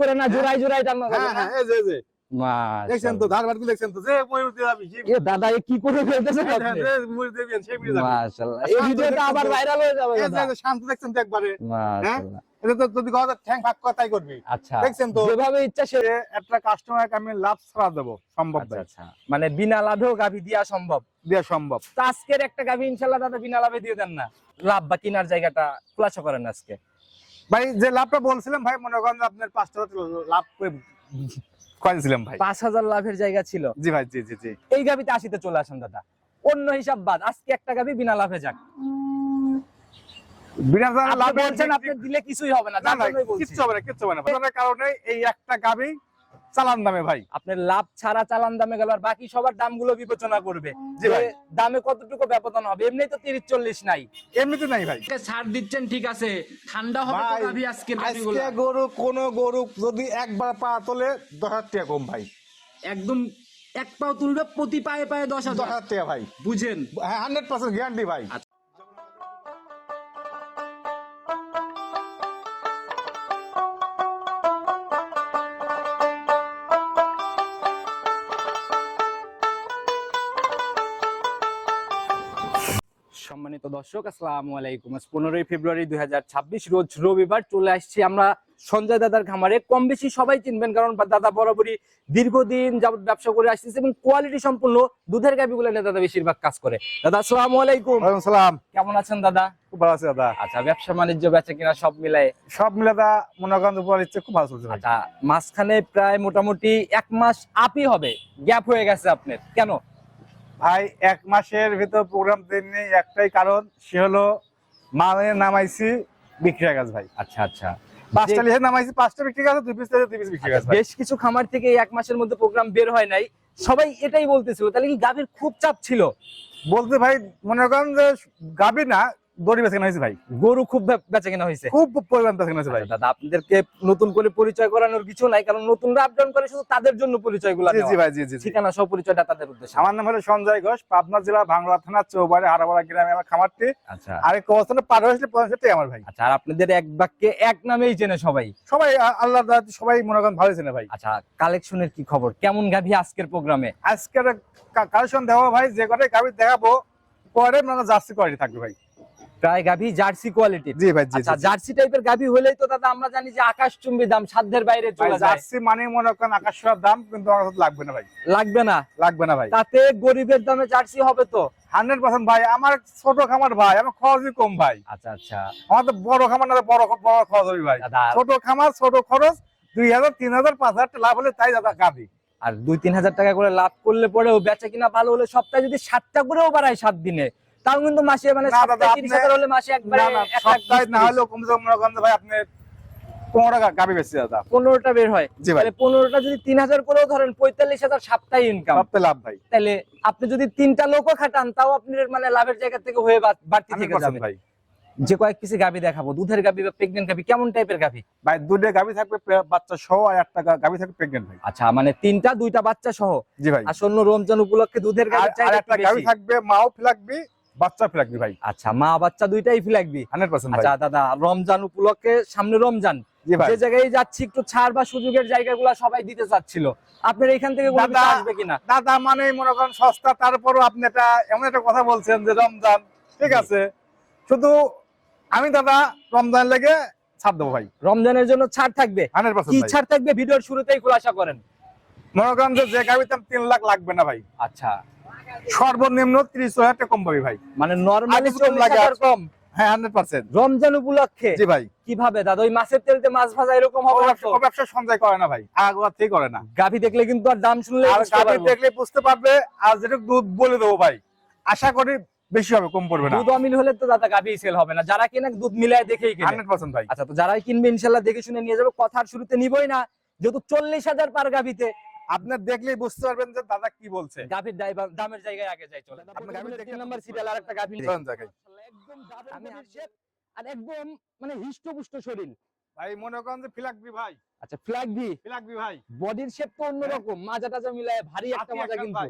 করে না জোড়াই জোড়াই টানা যাবে না? হ্যাঁ এই যে এই যে। দেখছেন তো মাশাআল্লাহ। ধারবাট দেখছেন তো যে ময়ূর দিয়ে যাবি এ দাদা এ কি করে ফেলতেছেন হ্যাঁ, আপনি? ময়ূর দিয়ে সেই যাবে। মাশাআল্লাহ। এই ভিডিওটা আবার ভাইরাল হয়ে যাবে এই যে- দাদা। এই যে শান্ত দেখছেন তো একবারে? মাশাআল্লাহ। এটা তো যদি কথা ঠ্যাং ফাঁক করে করবি। আচ্ছা। দেখছেন তো? যেভাবে ইচ্ছা সে একটা কাস্টমারকে আমি লাভ ছাড়া দেবো সম্ভব আচ্ছা আচ্ছা। মানে বিনা লাভেও গাভী দেওয়া সম্ভব। দেওয়া সম্ভব। তো আজকের একটা গাভী ইনশাল্লাহ দাদা বিনা লাভে দিয়ে দেন না। লাভ বা কিনার জায়গাটা খোলাসা করেন আজকে। ভাই যে লাভটা বলছিলাম ভাই মনে করেন আপনার পাঁচ টাকা লাভ করেছিলাম ভাই। পাঁচ হাজার লাভের জায়গা ছিল। জি ভাই জি জি জি। এই গাবিতে আশিতে চলে আসেন দাদা। অন্য হিসাব বাদ আজকে একটা গাবি বিনা লাভে যাক। বিনা লাভ বলছেন আপনি দিলে কিছুই হবে না। কিচ্ছু হবে না কিচ্ছু হবে না। কারণে এই একটা গাবি চালান দামে ভাই। আপনার লাভ ছাড়া চালান দামে গেল আর বাকি সবার দামগুলো বিবেচনা করবে। যে দামে কতটুকু ব্যবধান হবে এমনি তো তিরিশ চল্লিশ নাই। এমনিতে নাই ভাই। ছাড় দিচ্ছেন ঠিক আছে। ঠান্ডা হবে আজকে গরু কোন গরু যদি একবার পা তোলে দশ হাজার টাকা কম ভাই। একদম এক পাও তুলবে প্রতি পায়ে পায়ে দশ দশ হাজার টাকা ভাই। বুঝেন। হ্যাঁ হান্ড্রেড পার্সেন্ট গ্যারান্টি ভাই। দর্শক আসসালামু আলাইকুম। পনেরোই ফেব্রুয়ারি দুই রোজ রবিবার চলে আসছি আমরা সঞ্জয় দাদার খামারে। কম বেশি সবাই চিনবেন কারণ দাদা বরাবরই দীর্ঘদিন যাবত ব্যবসা করে আসতেছে এবং কোয়ালিটি সম্পূর্ণ দুধের গাভিগুলো নিয়ে দাদা বেশিরভাগ কাজ করে। দাদা আসসালামু আলাইকুম। সালাম। কেমন আছেন দাদা? খুব ভালো আছে দাদা। আচ্ছা ব্যবসা বাণিজ্য বেচা কিনা সব মিলাই সব মিলে দা মনে করেন খুব ভালো চলছে আচ্ছা মাঝখানে প্রায় মোটামুটি এক মাস আপই হবে। গ্যাপ হয়ে গেছে আপনার। কেন? ভাই এক মাসের ভিতর প্রোগ্রাম দেননি একটাই কারণ সে হলো মালে নামাইছি বিক্রিয়া গাছ ভাই। আচ্ছা আচ্ছা। পাঁচটা লিখে নামাইছি পাঁচটা বিক্রি গাছ দুই পিস থেকে দুই পিস বিক্রি গেছে বেশ কিছু খামার থেকে এক মাসের মধ্যে প্রোগ্রাম বের হয় নাই। সবাই এটাই বলতেছিল তাহলে কি গাভীর খুব চাপ ছিল? বলতে ভাই মনে করেন যে গাভী না বেছে হয়েছে ভাই। গরু খুব বেচা কেনা হয়েছে। খুব পরিমাণ বেছে হয়েছে ভাই। আচ্ছা, দাদা আপনাদেরকে নতুন করে পরিচয় করানোর কিছু নাই কারণ নতুনরা আপ ডাউন করে শুধু তাদের জন্য পরিচয়গুলা জি ভাই জি জি। ঠিকানা সহ পরিচয়টা তাদের উদ্দেশ্যে। আমার নাম হলো সঞ্জয় ঘোষ পাবনা জেলা ভাঙড়া থানা চৌবাড়ি হারাবাড়া গ্রামে আমার খামারটি। আচ্ছা। আর কবস্থানে পার হয়েছিল পঞ্চাশটাই আমার ভাই। আচ্ছা আর আপনাদের এক বাক্যে এক নামেই চেনে সবাই। সবাই আল্লাহ সবাই মনে করেন ভালো ছিল ভাই। আচ্ছা কালেকশনের কি খবর? কেমন গাভী আজকের প্রোগ্রামে আজকের কালেকশন দেখাবো ভাই যে কটাই গাবি দেখাবো পরে মানে জার্সি কোয়ালিটি থাকবে ভাই। প্রায় গাভী জার্সি কোয়ালিটি জি ভাই আচ্ছা জার্সি টাইপের গাভী হলেই তো দাদা আমরা জানি যে আকাশ চুম্বি দাম সাধ্যের বাইরে চলে যায়। জার্সি মানে মনে করেন আকাশ ছোঁয়ার দাম কিন্তু লাগবে না ভাই। লাগবে না? লাগবে না ভাই। তাতে গরিবের দামে জার্সি হবে তো? হান্ড্রেড পার্সেন্ট ভাই আমার ছোট খামার ভাই আমার খরচই কম ভাই। আচ্ছা আচ্ছা। আমার তো বড় খামার না বড় বড় খরচ হবে ভাই। ছোট খামার ছোট খরচ দুই হাজার তিন হাজার পাঁচ হাজার লাভ হলে তাই দাদা আর দুই তিন হাজার টাকা করে লাভ করলে পরেও বেচা কিনা ভালো হলে সপ্তাহে যদি সাতটা করেও বাড়ায় সাত দিনে তাও কিন্তু মাসে মানে তিরিশ আপনি- হাজার হলে মাসে একবারে না না এক লাখ সপ্তাহে বিশ না তিরিশ। হলেও কমসে কম যে ভাই আপনি পনেরো টাকা বেশি দাদা। পনেরোটা বের হয়। জি ভাই। পনেরোটা যদি তিন হাজার করেও ধরেন পঁয়তাল্লিশ হাজার সাপ্তাহে ইনকাম সপ্তাহে লাভ ভাই। তাহলে আপনি যদি তিনটা লোকও খাটান তাও মানে লাভের জায়গা থেকে হয়ে বাড়তি থেকে যাবে। ভাই। যে কয়েক কিছু গাভি দেখাবো দুধের গাভি বা প্রেগনেন্ট গাভি কেমন টাইপের গাভি ভাই দুধের গাবি থাকবে বাচ্চা সহ আর একটা গা- গাবি থাকবে প্রেগনেন্ট ভাই। আচ্ছা মানে তিনটা দুইটা বাচ্চা সহ। জি ভাই। আসন্ন রমজান উপলক্ষে দুধের গাভি আর একটা গাবি থাকবে মাও ফিলাকবি বাচ্চা ফিলাকবি ভাই। আচ্ছা মা বাচ্চা দুইটাই হান্ড্রেড পার্সেন্ট আচ্ছা দাদা রমজান উপলক্ষে সামনে রমজান। যে জায়গায় যাচ্ছি একটু ছাড় বা সুযোগের জায়গাগুলো সবাই দিতে চাচ্ছিল। আপনার এখান থেকে দাদা- আসবে কিনা? দাদা মানে মনে করেন সস্তা তারপরও আপনি এটা এমন একটা কথা বলছেন যে রমজান ঠিক আছে? শুধু আমি দাদা রমজান লেগে ছাড় দেবো ভাই। রমজানের জন্য ছাড় থাকবে? কি ছাড় থাকবে? ভিডিওর শুরুতেই খোলাসা করেন। মনে করেন যে যে তিন লাখ লাগবে না ভাই। আচ্ছা। সর্বনিম্ন ত্রিশ হাজার টাকা কম পাবি ভাই। মানে নরমালি কম লাগে? কম। হ্যাঁ হান্ড্রেড পার্সেন্ট রমজান উপলক্ষে? জি ভাই। কীভাবে দাদা? ওই মাছের তেলতে মাছ ভাজা এরকম হবে ব্যবসা সঞ্চয় করে না ভাই। করে না। গাভী দেখলে কিন্তু আর দাম শুনলে দেখলে বুঝতে পারবে। আর যেটা দুধ বলে দেবো ভাই আশা করি বেশি হবে কম পড়বে না। দুধ অমিল হলে তো দাদা গাভী সেল হবে না। যারা কিনে দুধ মিলায় দেখেই কিনে। হান্ড্রেড পার্সেন্ট ভাই। আচ্ছা তো যারাই কিনবে ইনশাল্লাহ দেখে শুনে নিয়ে যাবে। কথার শুরুতে নিবই না। যেহেতু চল্লিশ হাজার পার গাভীতে আপনার দেখলেই বুঝতে পারবেন যে দাদা কি বলছে। গাভীর ড্রাইভার দামের জায়গায় আগে যাই চলে আপনি গাভীর তিন নাম্বার সিরিয়াল আর একটা গাভী চলেন একদম shape আর একদম মানে হিষ্টপুষ্ট শরীর। ভাই মনে করেন যে ফিলাকবি ভাই। আচ্ছা ফ্ল্যাগবি ফ্ল্যাগবি ভাই। বডির শেপ তো অন্যরকম মাজা টাজা মিলায় ভারী একটা মজা কিন্তু।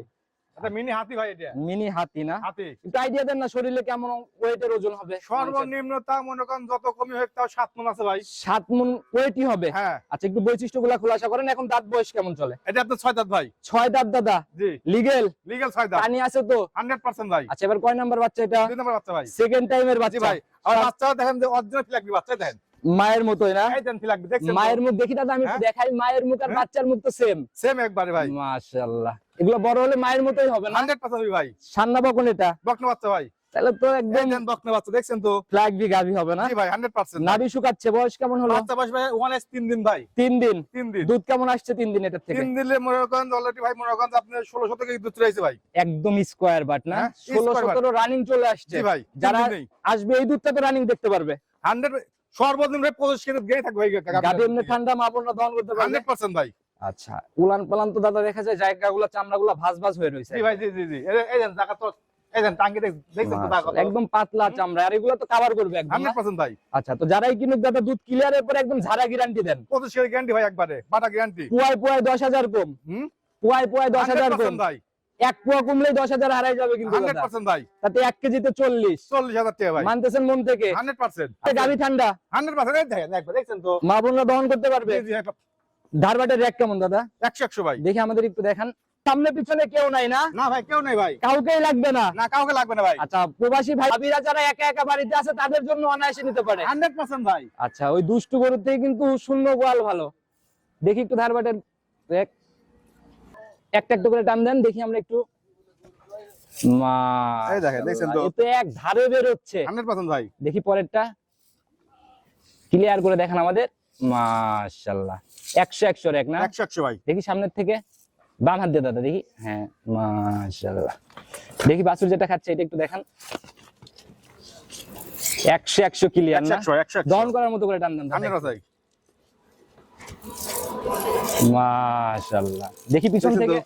মিনি হাতি ভাই এটা? মিনি হাতি না? হাতি। একটু আইডিয়া দেন না শরীরে কেমন ওয়েটের ওজন হবে? সর্বনিম্ন তা মনে করেন যত কমই হোক তাও সাত মন আছে ভাই। সাত মন ওয়েটই হবে? হ্যাঁ। আচ্ছা একটু বৈশিষ্ট্যগুলো খোলাসা করেন এখন দাঁত বয়স কেমন চলে? এটা আপনার ছয় দাঁত ভাই। ছয় দাঁত দাদা? জি। লিগেল লিগেল ছয় দাঁত। পানি আছে তো? হান্ড্রেড পার্সেন্ট ভাই। আচ্ছা এবার কয় নাম্বার বাচ্চা এটা? দুই নম্বর বাচ্চা ভাই। সেকেন্ড টাইমের বাচ্চা। ভাই। আর বাচ্চা দেখেন যে অরিজিনাল ফিলাকবি বাচ্চা দেখেন। মায়ের মতোই না? মায়ের মুখ দেখি দাদা আমি হ্যাঁ? দেখাই মায়ের মুখ আর হ্যাঁ? বাচ্চার মুখ তো সেম সেম একবারে ভাই। মাশাআল্লাহ। এগুলো বড় হলে মায়ের মতোই হবে না? ভাই। সান্না বকন এটা? বকনা বাচ্চা ভাই। তাহলে তো এই একদম বকনা বাচ্চা দেখছেন তো? ফ্ল্যাগ বি হবে না? জি ভাই হান্ড্রেড পার্সেন্ট। নাভি শুকাচ্ছে বয়স কেমন হলো? বাচ্চা বয়স ভাই ওয়ান এস তিন দিন ভাই। তিন দিন? তিন দিন। দুধ কেমন আসছে তিন দিন থেকে? অলরেডি ভাই আপনার থেকে দুধ ভাই। একদম স্কোয়ার বাট না? হ্যাঁ, রানিং চলে আসছে। জি ভাই যারা যারা আসবে এই দুধটা তো রানিং দেখতে পারবে। হান্ড্রেড সর্বনিম্ন ভাই পঁচিশ কেজি গেয়ে থাকবে ভাই গাভি এমনি ঠান্ডা মা বোনরা দহন করতে পারবে। ভাই। আচ্ছা উলান পালান তো দাদা দেখা যায় জায়গাগুলো চামড়াগুলো ভাজ ভাজ হয়ে রয়েছে। জি ভাই জি জি জি। এই- দেন জায়গা তো একদম পাতলা চামড়া আর এগুলো তো কভার করবে একদম না? হান্ড্রেড পার্সেন্ট ভাই। আচ্ছা তো যারাই কিনুক দাদা দুধ ক্লিয়ারের পরে একদম ঝাড়া গ্যারান্টি দেন। পঁচিশ কেজি গ্যারান্টি ভাই একবারে বাটা গ্যারান্টি পুয়ায় পুয়ায় দশ হাজার কম। হুম? পুয়ায় পুয়ায় দশ হাজার কম। ভাই। এক পুয়া কমলেই দশ হাজার হারাই যাবে কিন্তু ভাই। তাতে এক কেজিতে চল্লিশ। চল্লিশ হাজার টাকা ভাই। মানতেছেন মন থেকে। Hundred percent. গাভি ঠান্ডা। হান্ড্রেড পার্সেন্ট দেখেন দেখছেন তো? মা বোনরা দহন করতে পারবে। ধারবাটের র্যাক কেমন দাদা? একশো একশো ভাই। দেখে আমাদের একটু দেখান। সামনে পিছনে কেউ নাই না? না ভাই কেউ নেই ভাই। লাগবে না? না কাউকে লাগবে না ভাই। আচ্ছা প্রবাসী ভাই ভাবিরা যারা একা একা বাড়িতে আছে তাদের জন্য অনায়াসে নিতে পারে। হান্ড্রেড পার্সেন্ট ভাই। আচ্ছা ওই দুষ্টু গরুর থেকে কিন্তু শূন্য গোয়াল ভালো। দেখি একটু ধারবাটের একটা একটা করে টান দেন দেখি আমরা একটু। মা এই দেখেন, দেখছেন তো? এ তো এক ধারে বের হচ্ছে হান্ড্রেড পার্সেন্ট ভাই। দেখি পরেরটা। ক্লিয়ার করে দেখেন আমাদের। মাশাল্লাহ একশো একশো এক না? একশো একশো ভাই। দেখি সামনের থেকে। বাম হাত দিয়ে দাদা দেখি। হ্যাঁ মাশাল্লাহ দেখি বাসুর যেটা খাচ্ছে এটা একটু দেখান। একশো একশো ক্লিয়ার না? একশো একশো দহন করার মতো করে টান দেন দাদা। হান্ড্রেড মাশাল্লাহ দেখি পিছন থেকে?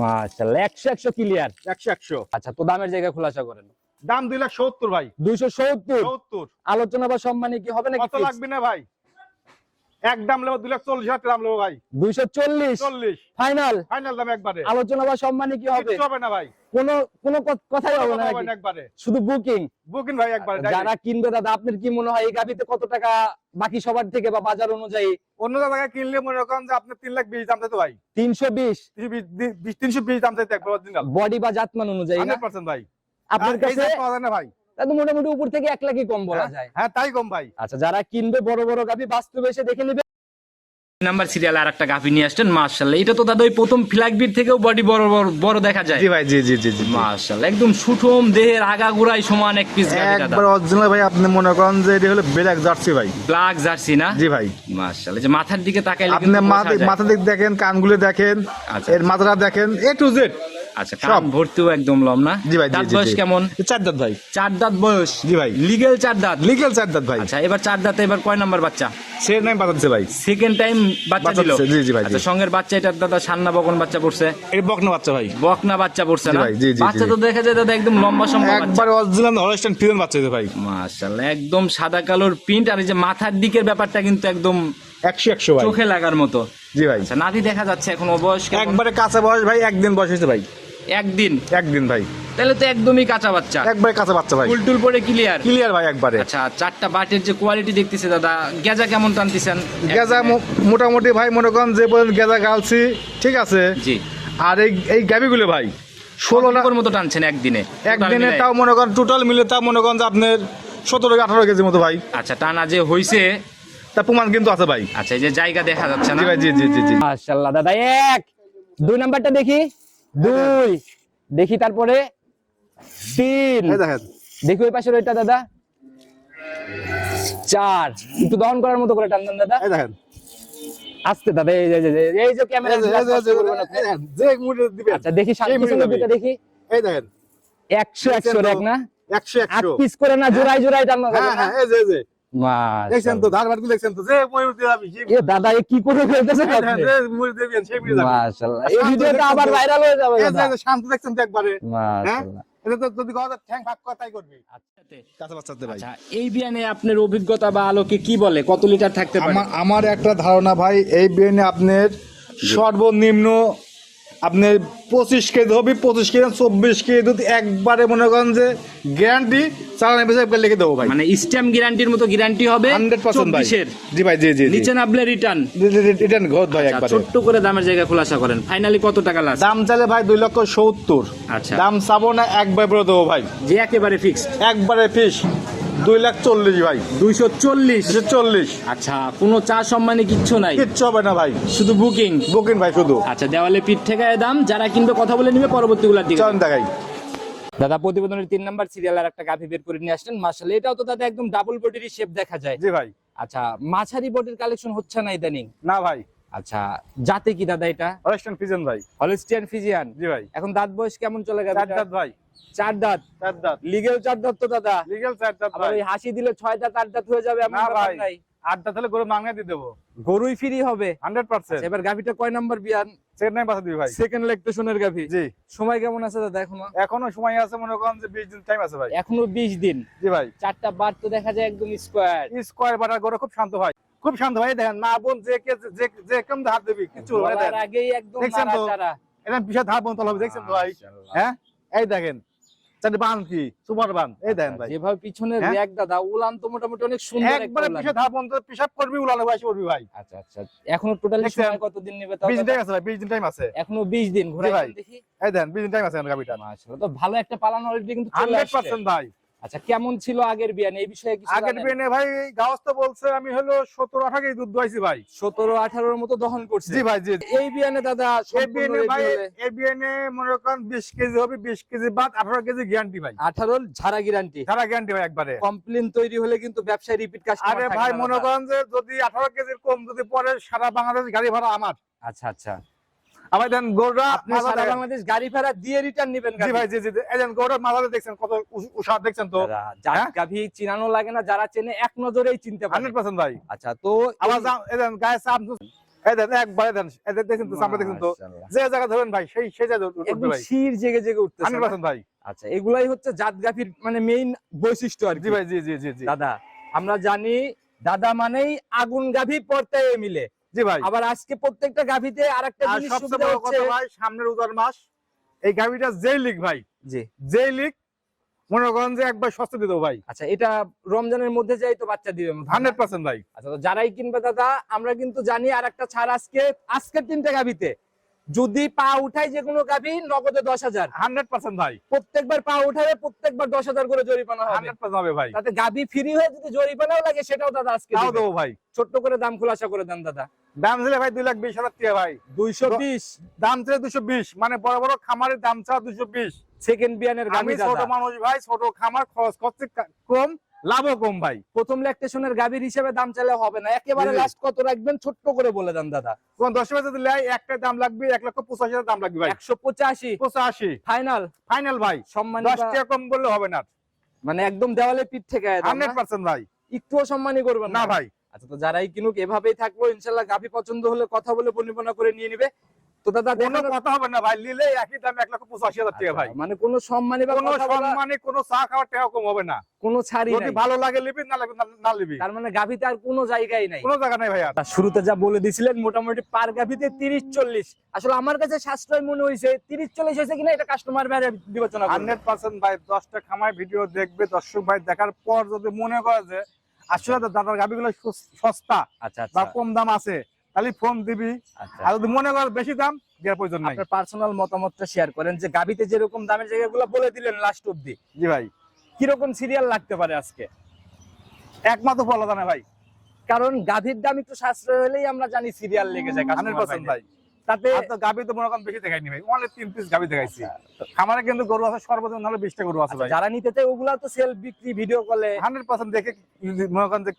মাশাল্লাহ একশো একশো ক্লিয়ার। একশো একশো। আচ্ছা তো দামের জায়গা খোলাসা করেন। দাম দুই লাখ সত্তর ভাই। দুইশো সত্তর? সত্তর। আলোচনা বা সম্মানী কি হবে নাকি কত লাগবে না ভাই? এক দাম নেব দুই লাখ চল্লিশ হাজার দাম নেব ভাই। দুইশো চল্লিশ? চল্লিশ। ফাইনাল ফাইনাল দাম একবারে। আলোচনা বা সম্মানী কি হবে? হবে না ভাই। কোনো কোনো কথাই হবে না কথা হবে নাকি? না একবারে। শুধু বুকিং বুকিং ভাই একবারে যারা কিনবে দাদা আপনার কি মনে হয় এই গাবিতে কত টাকা বাকি সবার থেকে বা বাজার অনুযায়ী? অন্য জায়গায় কিনলে মনে করেন যে আপনি তিন লাখ বিশ দাম চাইতো ভাই। তিনশো বিশ? তিনশো বিশ দাম চাইতে বডি বা জাতমান অনুযায়ী না? ভাই। আপনার কাছে পাওয়া যায় না ভাই। তাহলে মোটামুটি উপর থেকে এক লাখই কম বলা হ্যাঁ, যায়। হ্যাঁ তাই কম ভাই। আচ্ছা যারা কিনবে বড় বড় গাভি বাস্তবে এসে দেখে নেবে। নাম্বার সিরিয়াল আর একটা গাভি নিয়ে আসছেন মার্শাল্লাহ এটা তো দাদা ওই প্রথম থেকেও বডি বড় বড় বড় দেখা যায়। জি ভাই জি জি জি মার্শাল্লাহ একদম সুঠম দেহের আগাগোড়াই সমান এক পিস গাভি দাদা। একবার অরিজিনাল ভাই আপনি মনে করেন যে এটা হলো ব্ল্যাক জার্সি ভাই। ব্ল্যাক জার্সি না? জি ভাই। মার্শাল্লাহ যে মাথার দিকে তাকাইলে আপনি মাথা মাথা দিক দেখেন কানগুলো দেখেন আচ্ছা। এর মাথাটা দেখেন এ টু জেড আচ্ছা কান ভর্তিও একদম লম না। জি ভাই দাঁত বয়স কেমন? চার দাঁত ভাই। চার দাঁত বয়স? জি ভাই। লিগেল চার দাঁত? লিগেল চার দাঁত ভাই। আচ্ছা এবার চার দাঁতে এবার কয় নাম্বার বাচ্চা? সে ভাই। সেকেন্ড টাইম বাচ্চা দিল? জি, জি ভাই, আচ্ছা সঙ্গের বাচ্চা এটার দাদা সান্না বকন বাচ্চা পড়ছে। এটা বকনা বাচ্চা ভাই। বকনা বাচ্চা পড়ছে না? বাচ্চা তো দেখা যায় দাদা একদম লম্বা সম্ভব একবার অরিজিনাল হলস্টাইন ফিজন বাচ্চা ভাই। মাশাআল্লাহ একদম সাদা কালোর প্রিন্ট আর এই যে মাথার দিকের ব্যাপারটা কিন্তু একদম একশো একশো ভাই। চোখে লাগার মতো। জি ভাই। আচ্ছা নাভি দেখা যাচ্ছে এখন ও বয়স কেমন? একবারে কাঁচা বয়স ভাই একদিন বয়স হয়েছে ভাই। একদিন? একদিন ভাই। তাহলে তো একদমই কাঁচা বাচ্চা। একবারে কাঁচা বাচ্চা ভাই। ফুল টুল পরে ক্লিয়ার ক্লিয়ার ভাই একবারে। আচ্ছা চারটা বাটের যে কোয়ালিটি দেখতেছে দাদা গেজা কেমন টানতেছেন? গেজা মো- মোটামুটি ভাই মনে করেন যে পর্যন্ত গেজা গালছি ঠিক আছে? জি। আর এই এই গাবিগুলো ভাই ষোলোটা ষোলোটার মতো টানছেন একদিনে? একদিনে Total মিলায়। তাও মনে করেন টোটাল মিলে তাও মনে করেন যে আপনার সতেরো আঠারো কেজির মতো ভাই। আচ্ছা টানা যে হইছে তা প্রমাণ কিন্তু আছে ভাই। আচ্ছা এই যে জায়গা দেখা যাচ্ছে না? জি ভাই জি জি জি জি। মাশাল্লাহ দাদা এক। দুই নাম্বারটা দেখি। দুই। দেখি তারপরে তিন। এই দেখেন। দেখি ওই পাশের ওইটা দাদা। চার। একটু দহন করার মতো করে টান দেন দাদা। এই দেখেন। আস্তে দাদা এই যে এই যে- ক্যামেরা যে- মুড়ে দিবেন আচ্ছা দেখি সামনে। দিকটা দেখি। এই দেখেন। একশো একশো এক না? একশো আট পিস করে না জোড়াই জোড়াই টান হ্যাঁ হ্যাঁ এই যে এই যে। দেখছেন তো ধার দেখছেন তো যে ময়ূর দিয়ে যাবি এ দাদা এ কি করে ফেলতেছেন এই আপনি? যে মুড়ে দিবেন সেই যাবে মাশাআল্লাহ এই ভিডিওটা দেখছেন আবার ভাইরাল হয়ে যাবে দাদা। শান্ত দেখছেন তো একবারে মাশাআল্লাহ। এটা তো যদি কথা ঠ্যাং ফাঁক কথাই করবি। আচ্ছা কাঁচা বাচ্চাতে ভাই। আচ্ছা এই বিয়ানে আপনার অভিজ্ঞতা বা আলোকে কি বলে? কত লিটার থাকতে পারে? আমার একটা ধারণা ভাই এই বিরিয়ানি আপনার সর্বনিম্ন আপনার পঁচিশ কেজি হবে পঁচিশ কেজি চব্বিশ কেজি দুধ একবারে মনে করেন যে গ্যারান্টি চালানো হিসাবে লিখে দেবো ভাই। মানে স্ট্যাম্প গ্যারান্টির মতো গ্যারান্টি হবে হান্ড্রেড পার্সেন্ট ভাই। জি ভাই জি জি। নিচে নামলে রিটার্ন রিটার্ন ঘর ভাই একবারে। ছোট্ট করে দামের জায়গা খোলাসা করেন। ফাইনালি কত টাকা লাস্ট দাম চাইলে ভাই দুই লক্ষ সত্তর। আচ্ছা। দাম চাবো না একবার বলে দেবো ভাই। যে একেবারে ফিক্সড একবারে ফিস দুই লাখ চল্লিশ ভাই। দুইশো চল্লিশ। চল্লিশ। আচ্ছা কোনো চা সম্মানে কিচ্ছু নাই? কিচ্ছু হবে না ভাই। শুধু বুকিং? বুকিং ভাই শুধু। আচ্ছা দেওয়ালে পিঠ ঠেকায় দাম যারা কিনবে কথা বলে নিবে পরবর্তীগুলোর দিকে। দেখাই। দাদা প্রতিবেদনের তিন নাম্বার সিরিয়াল আর একটা গাভি বের করে নিয়ে আসলেন। মাসালে এটাও তো দাদা একদম ডাবল বডির শেপ দেখা যায়। জি ভাই। আচ্ছা মাঝারি বডির কালেকশন হচ্ছে না ইদানিং? না ভাই। আচ্ছা জাতে কি দাদা এটা? ওয়েস্টার্ন ফিজেন ভাই। Holstein Friesian? জি ভাই। এখন দাঁত বয়স কেমন চলে গেল চার দাঁত ভাই। চার দাঁত? চার দাঁত। লিগেল চার দাঁত তো দাদা। লিগেল চার দাঁত ভাই। ওই হাসি দিলে ছয় দাঁত আট দাঁত হয়ে যাবে এমন ব্যাপার ভাই। নাই। আট দাঁত হলে গরু মাংনা দিয়ে দেবো। গরুই ফ্রি হবে। হান্ড্রেড পার্সেন্ট আচ্ছা, এবার গাভিটা কয় নাম্বার বিয়ান? সেকেন্ড টাইম পাঠা দিবি ভাই। সেকেন্ড লেকটেশনের গাভি। জি। সময় কেমন আছে দাদা এখনও? এখনও সময় আছে মনে করেন যে বিশ দিন টাইম আছে ভাই। এখনও বিশ দিন। জি ভাই। চারটা বার তো দেখা যায় একদম স্কোয়ার স্কোয়ার বাটার গরু খুব শান্ত ভাই খুব শান্ত ভাই দেখেন না বোন যে কে যে যে কেমন হাত দেবি কিছু দেখছেন তো? এটা বিশাল ধাপ বোন হবে, দেখছেন তো ভাই? হ্যাঁ? এই দেখেন চারটে বান কি সুপার বান এই দেখেন ভাই। যেভাবে পিছনের হ্যাঁ? র্যাক দাদা উলান তো মোটামুটি অনেক সুন্দর একবারে। ধাপ পিসাব করবি উলানো করবি ভাই। আচ্ছা আচ্ছা এখনও টোটালি সময় কতদিন নেবে তাও বিশ দিন টাইম আছে ভাই বিশ দিন টাইম আছে। এখনও 20 দিন। দেখি। এই দেখেন দিন টাইম আছে গাবিটা মাশাআল্লাহ তো ভালো একটা পালানো অলরেডি কিন্তু ভাই। আচ্ছা কেমন ছিল আগের বিয়ান এই বিষয়ে কিছু আগের জানেন? বিয়ে ভাই গাওস তো বলছে আমি হলো সত্তর আঠা কেজি দুধ দোয়াইছি ভাই। 17 18 এর মতো দহন করছে। জি ভাই জি। এই বিয়ানে দাদা এই সম্পূর্ণ বিয়ে ভাই এই বিয়ে মনে করেন বিশ কেজি হবে বিশ কেজি বাদ আঠারো কেজি গ্যারান্টি ভাই। 18 ঝাড়া গ্যারান্টি সারা গ্যারান্টি ভাই একবারে। কমপ্লেন তৈরি হলে কিন্তু ব্যবসায় রিপিট কাস্টমার আরে ভাই মনে করেন যে যদি আঠারো কেজির কম যদি পরে সারা বাংলাদেশ গাড়ি ভাড়া আমার। আচ্ছা আচ্ছা। দেন সারা বাংলাদেশ গাড়ি ভাড়া দিয়ে রিটার্ন নেবেন জি ভাই জি জি। এই দেন দেখছেন কত উষার দেখছেন তো। হ্যাঁ? গাভি চিনানো লাগে না যারা চেনে এক নজরেই চিনতে পারে। হান্ড্রেড পার্সেন্ট ভাই। আচ্ছা তো আবার গায়ে চাপ একবারে দেন দেখেন তো দেখেন তো। যে জায়গা ধরেন ভাই সেই সেই জায়গা উঠবে ভাই। শির জেগে জেগে উঠতেছে হান্ড্রেড না? পার্সেন্ট ভাই। আচ্ছা এগুলাই হচ্ছে জাত গাভির মানে মেইন বৈশিষ্ট্য আর জি কি ভাই জি জি জি জি। দাদা আমরা জানি দাদা মানেই আগুন গাভি পড়তে মিলে। জি ভাই। আবার আজকে প্রত্যেকটা গাভিতে আরেকটা জিনিস সুবিধা হচ্ছে ভাই সামনের উদার মাস। এই যেই লিখ ভাই জি। যেই লিখ মনে করেন যে একবার সস্তা ভাই। আচ্ছা এটা রমজানের মধ্যে যাই তো বাচ্চা দিবে হান্ড্রেড পার্সেন্ট ভাই। আচ্ছা তো যারাই কিনবে দাদা আমরা কিন্তু জানি আর একটা ছাড় আজকে আজকের তিনটা গাভিতে। যদি পা উঠাই যে কোনো গাভি নগদে দশ হাজার। হান্ড্রেড পার্সেন্ট ভাই। প্রত্যেকবার পা উঠাবে প্রত্যেকবার দশ হাজার করে জরিমানা হবে। ভাই। তাতে গাভি ফ্রি হয়ে যদি জরিমানাও লাগে সেটাও দাদা আজকে ভাই। ছোট্ট করে দাম খোলাসা করে দেন দাদা। দাম দিলে ভাই দুই লাখ বিশ হাজার টাকা ভাই। দুইশো বিশ। দাম ছিল দুশো বিশ। মানে বড় বড় খামারের দাম ছাড়া দুশো বিশ। সেকেন্ড বিয়ানের আমি ছোট মানুষ ভাই ছোট খামার খরচ করতে কম লাভও কম ভাই। প্রথম ল্যাকটেশনের গাভীর হিসেবে দাম চাইলে হবে না। একেবারে। লাস্ট কত রাখবেন? ছোট্ট করে বলে দেন দাদা। কোন দশ হাজার যদি লেয় একটা দাম লাগবে এক লক্ষ পঁচাশি হাজার দাম লাগবে ভাই। একশো পঁচাশি। পঁচাশি। ফাইনাল ফাইনাল ভাই। সম্মান দশ টাকা কম বললে হবে না। মানে একদম দেওয়ালে পিঠ থেকে হান্ড্রেড পার্সেন্ট ভাই। একটুও সম্মানী করবেন না? ভাই। আচ্ছা তো যারাই কিনুক এভাবেই থাকল ইনশাল্লাহ গাভি পছন্দ হলে কথা বলে বনিবনা করে নিয়ে নিবে। তো দাদা কোনো কথা হবে না ভাই নিলে একই দাম এক লক্ষ পঁচাশি হাজার টাকা ভাই। আচ্ছা, মানে কোনো সম্মানী বা কোনো সম্মানে কোনো চা খাওয়ার টাকা কম হবে না। কোনো ছাড়ি যদি ভালো লাগে লিবি না লাগবে না- লিবি তার মানে গাভিতে আর কোনো জায়গাই নাই। কোনো জায়গা নাই ভাই শুরুতে যা বলে দিছিলেন মোটামুটি পার গাভিতে তিরিশ চল্লিশ। আসলে আমার কাছে সাশ্রয় মনে হয়েছে তিরিশ চল্লিশ হয়েছে কিনা এটা কাস্টমার বাইরে বিবেচনা করবে। হান্ড্রেড পার্সেন্ট ভাই দশটা খামায় ভিডিও দেখবে দর্শক ভাই দেখার পর যদি মনে করে যে আসলে দাদার গাভিগুলো সস্তা আচ্ছা বা আচ্ছা। কম দাম আছে তাহলে ফোন দিবি। আচ্ছা। আর যদি মনে কর বেশি দাম দেওয়ার প্রয়োজন নাই। পার্সোনাল মতামতটা শেয়ার করেন যে গাভিতে যেরকম দামের জায়গাগুলো বলে দিলেন লাস্ট অব্দি জি ভাই। কীরকম সিরিয়াল লাগতে পারে আজকে? একমাত্র বলা জানে ভাই। কারণ গাভির দাম একটু সাশ্রয় হলেই আমরা জানি সিরিয়াল লেগে যায়। ভাই। তাতে তো মনে বেশি দেখাইনি ভাই। তিন পিস দেখাইছি। আচ্ছা, খামারে কিন্তু গরু আছে সর্বদিন নাহলে বিশটা গরু আছে আচ্ছা, ভাই। যারা নিতে চায় ওগুলা তো সেল বিক্রি ভিডিও কলে হান্ড্রেড পার্সেন্ট দেখে মনে করেন যে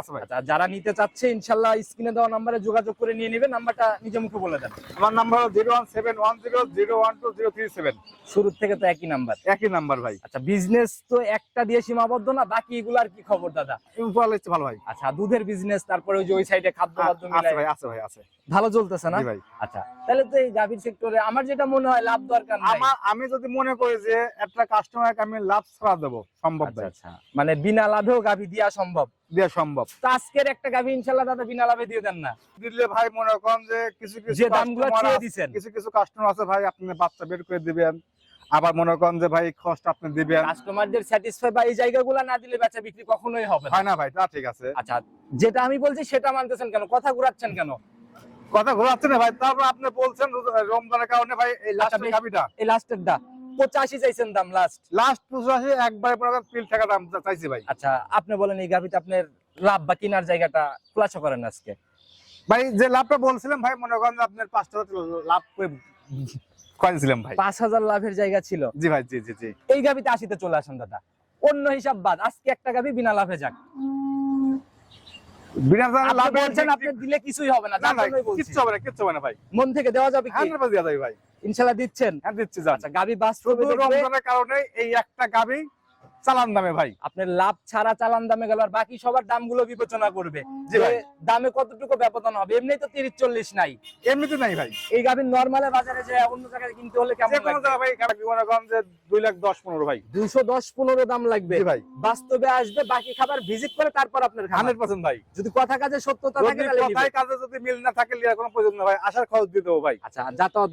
আছে ভাই। আচ্ছা যারা নিতে চাচ্ছে ইনশাল্লাহ স্ক্রিনে দেওয়া নাম্বারে যোগাযোগ করে নিয়ে নেবে নাম্বারটা নিজে মুখে বলে দেন। আমার নাম্বার হলো zero one seven one zero zero one two zero three seven শুরু থেকে তো একই নাম্বার। একই নাম্বার ভাই। আচ্ছা বিজনেস তো একটা দিয়ে সীমাবদ্ধ না বাকি এগুলার কি খবর দাদা? ভালো ভাই। আচ্ছা দুধের বিজনেস তারপরে ওই যে ওই সাইডে খাদ্য আছে ভাই আছে ভাই আছে। ভালো চলতেছে না? ভাই। আচ্ছা। তাহলে তো এই গাভীর সেক্টরে আমার যেটা মনে হয় লাভ দরকার আমার আমি যদি মনে করি যে একটা কাস্টমারকে আমি লাভ ছাড়া দেবো সম্ভব আচ্ছা আচ্ছা। মানে বিনা লাভেও গাভী দেওয়া সম্ভব? দেওয়া সম্ভব। তো আজকের একটা গাভী ইনশাল্লাহ দাদা বিনা লাভে দিয়ে দেন না। দিলে ভাই মনে করেন যে কিছু কিছু যে দামগুলো চেয়ে। কিছু কিছু কাস্টমার আছে ভাই আপনি বাচ্চা বের করে দিবেন। আবার মনে করেন যে ভাই খরচটা আপনি দিবেন। কাস্টমারদের স্যাটিসফাই বা এই জায়গাগুলো না দিলে বেচা বিক্রি কখনোই হবে না। হয় না ভাই তা ঠিক আছে। আচ্ছা যেটা আমি বলছি সেটা মানতেছেন কেন? কথা ঘুরাচ্ছেন কেন? কথা ঘোরাচ্ছে না ভাই তারপর আপনি বলছেন রমজানের কারণে ভাই এই লাস্টের বেশ। গাবিটা। এই লাস্টের দা। পঁচাশি চাইছেন দাম লাস্ট লাস্ট পঁচাশি একবারে তিল টাকা দাম চাইছি ভাই। আচ্ছা আপনি বলেন এই আপনার লাভ বা কেনার জায়গাটা খুলাসা করেন আজকে। ভাই যে লাভটা বলছিলাম ভাই মনে করেন আপনার পাঁচ টাকা লাভ করে করেছিলাম ভাই। পাঁচ হাজার লাভের জায়গা ছিল। জি ভাই জি জি জি। এই গাভিতে আশিতে চলে আসেন দাদা। অন্য হিসাব বাদ আজকে একটা গাভি বিনা লাভে যাক বিনা জানা আপনি লাভে বলছেন আপনি দিলে কিছুই হবে না। কিচ্ছু হবে না কিচ্ছু হবে না ভাই। মন থেকে দেওয়া যাবে দেওয়া যাবে ভাই। ইনশাল্লাহ দিচ্ছেন। হ্যাঁ দিচ্ছি আচ্ছা গাভি বাস রমজানের কারণে এই একটা গাবি চালান দামে ভাই। আপনার লাভ ছাড়া চালান দামে গেল আর বাকি সবার দামগুলো বিবেচনা করবে। যে দামে কতটুকু ব্যবধান হবে এমনি তো তিরিশ চল্লিশ নাই। এমনিতে নাই ভাই। এই গাভির নর্মালে বাজারে যে অন্য জায়গায় কিনতে হলে কেমন মনে যে দুই লাখ দশ পনেরো ভাই। দুইশো দশ পনেরো দাম লাগবে। ভাই। বাস্তবে আসবে বাকি খাবার ভিজিট করে তারপর আপনার হান্ড্রেড পার্সেন্ট ভাই। যদি কথা কাজে সত্যতা থাকে কথায় কাজে যদি মিল না থাকে কোনো প্রয়োজন না ভাই। আসার খরচ দেবো ভাই। আচ্ছা যাতায়াত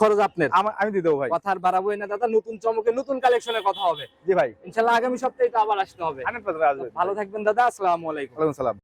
খরচ আপনার? আমি দিয়ে দেবো ভাই। কথার বাড়াবো না দাদা নতুন চমকে নতুন কালেকশনের কথা হবে। জি ভাই। ইনশাল্লাহ আগামী সপ্তাহে তো আবার আসতে হবে। ভালো থাকবেন দাদা আসসালামু আলাইকুম। সালাম